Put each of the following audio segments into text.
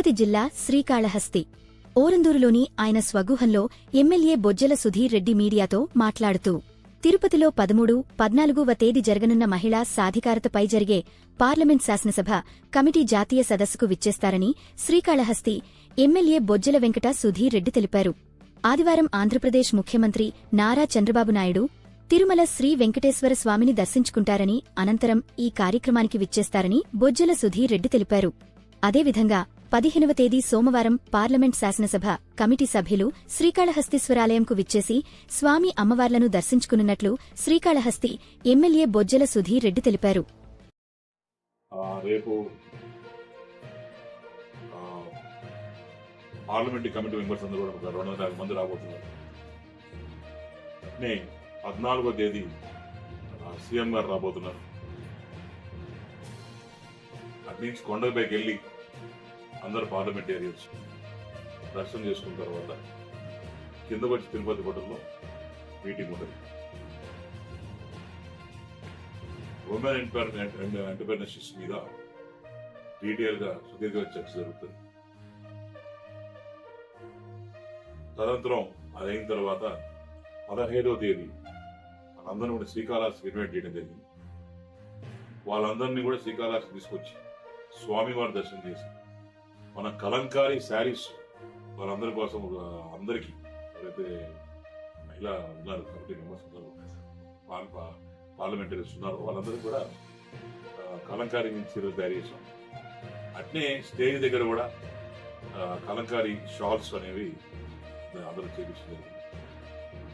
తిరుపతి జిల్లా శ్రీకాళహస్తి. ఓరందూరులోని ఆయన స్వగృహంలో ఎమ్మెల్యే బొజ్జల సుధీర్ రెడ్డి మీడియాతో మాట్లాడుతూ తిరుపతిలో పదమూడు పద్నాలుగువ తేదీ జరగనున్న మహిళా సాధికారతపై జరిగే పార్లమెంట్ శాసనసభ కమిటీ జాతీయ సదస్సుకు విచ్చేస్తారని శ్రీకాళహస్తి ఎమ్మెల్యే బొజ్జల వెంకట సుధీర్ రెడ్డి తెలిపారు. ఆదివారం ఆంధ్రప్రదేశ్ ముఖ్యమంత్రి నారా చంద్రబాబు నాయుడు తిరుమల శ్రీ వెంకటేశ్వర స్వామిని దర్శించుకుంటారని అనంతరం ఈ కార్యక్రమానికి విచ్చేస్తారని బొజ్జల సుధీర్ రెడ్డి తెలిపారు. అదేవిధంగా పదిహేనవ తేదీ సోమవారం పార్లమెంట్ శాసనసభ కమిటీ సభ్యులు శ్రీకాళహస్తీశ్వరాలయంకు విచ్చేసి స్వామి అమ్మవార్లను దర్శించుకున్నట్లు శ్రీకాళహస్తి ఎమ్మెల్యే బొజ్జల సుధీర్ రెడ్డి తెలిపారు. రేపు పార్లమెంట్ కమిటీ మెంబర్స్ అందరూ కూడా ఒక రెండు వందల మంది రాబోతున్నారు. అట్నే పద్నాలుగో తేదీ సీఎం గారు రాబోతున్నారు. అట్నుంచి కొండపైకి వెళ్ళి అందరు పార్లమెంటేరియన్స్ దర్శనం చేసుకున్న తర్వాత కింద వచ్చి తిరుపతి హోటల్లో మీటింగ్ ఉంటుంది. ఉమెన్ ఎంటర్ప్రినర్షిప్స్ మీద డీటెయిల్గా సుదీర్ఘ చర్చ జరుగుతుంది. తదనంతరం అదైన అయిన తర్వాత పదహైదవ తేదీ అందరిని కూడా శ్రీకాళహస్తి ఇన్వైట్ చేయడం జరిగింది. వాళ్ళందరినీ కూడా శ్రీకాళహస్తి తీసుకొచ్చి స్వామివారి దర్శనం చేసి మన కలంకారీ శారీస్ వాళ్ళందరి కోసం ఒక అందరికీ ఎవరైతే మహిళా ఉన్నారు కమిటీ మెంబర్స్ ఉన్నారు పార్లమెంటరీస్ ఉన్నారు వాళ్ళందరికీ కూడా ఆ, కలంకారీ చీరలు తయారు చేసాం అట్నే స్టేజ్ దగ్గర కూడా కలంకారీ షాల్స్ అనేవి అందరూ చేపించలేదు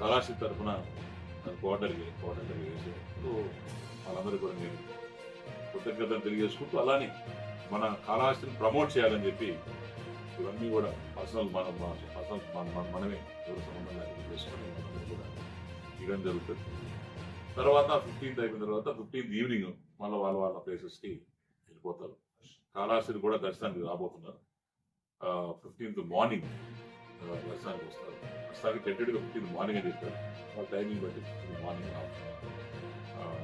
కళాశి తరఫున కోటర్కి కోటర్కి వేసాం వాళ్ళందరూ కూడా నేను కృతజ్ఞతలు తెలియజేసుకుంటూ అలానే మన కళాశాలను ప్రమోట్ చేయాలని చెప్పి ఇవన్నీ కూడా పర్సనల్ మనం పర్సనల్ మన మనమే ఎవరు సంబంధం లేకుండా చేసుకొని కూడా ఇవ్వడం జరుగుతుంది. తర్వాత ఫిఫ్టీన్త్ అయిపోయిన తర్వాత ఫిఫ్టీన్త్ ఈవినింగ్ మళ్ళీ వాళ్ళ వాళ్ళ ప్లేసెస్కి వెళ్ళిపోతారు. కాళాశ్రీ కూడా దర్శనానికి రాబోతున్నారు. ఫిఫ్టీన్త్ మార్నింగ్ దర్శనానికి వస్తారు. ప్రస్తుతానికి టెంటెడ్గా ఫిఫ్టీన్త్ మార్నింగ్ అని చెప్పారు. వాళ్ళ టైమింగ్ బట్టి ఫిఫ్టీన్త్ మార్నింగ్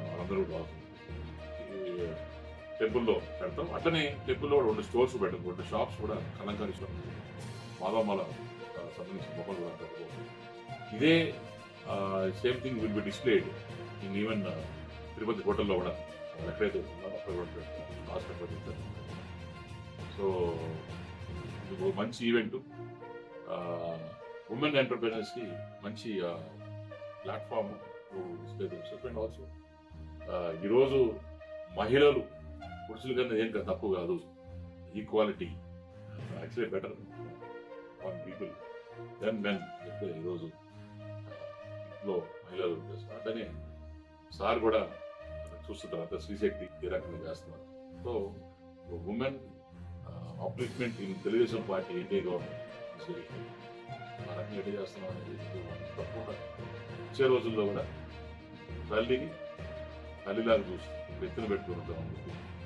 వాళ్ళందరూ కూడా టెంపుల్లో పెడతాం. అట్లనే టెంపుల్లో కూడా రెండు స్టోర్స్ పెడతాం రెండు షాప్స్ కూడా కలంకారీ షాప్. మాదామాల సంబంధించిన బొమ్మలు కూడా పెట్టుకోవచ్చు ఇదే same thing will be displayed in even Tirupati హోటల్లో కూడా. ఎక్కడైతే ఉంటుందో అక్కడ కూడా సో ఇది ఒక మంచి ఈవెంట్ ఉమెన్ ఎంటర్ప్రీనర్స్కి మంచి platform display themself and also ఈరోజు మహిళలు పురుషుల కన్నా ఏం కాదు, తప్పు కాదు equality actually better on people than men ఈరోజు ఇంట్లో మహిళలు చేస్తున్నారు. సార్ కూడా చూస్తుంటారు తర్వాత శ్రీశక్తి ఏ రకంగా చేస్తున్నారు. So women upliftment in Telugu Desam party NDA government? ఆ రకంగా ఎట్లా చేస్తున్నాం అనేది తప్పకుండా వచ్చే రోజుల్లో కూడా తల్లిని తల్లిలాగా చూసి ఎత్తున పెట్టుకుంటాం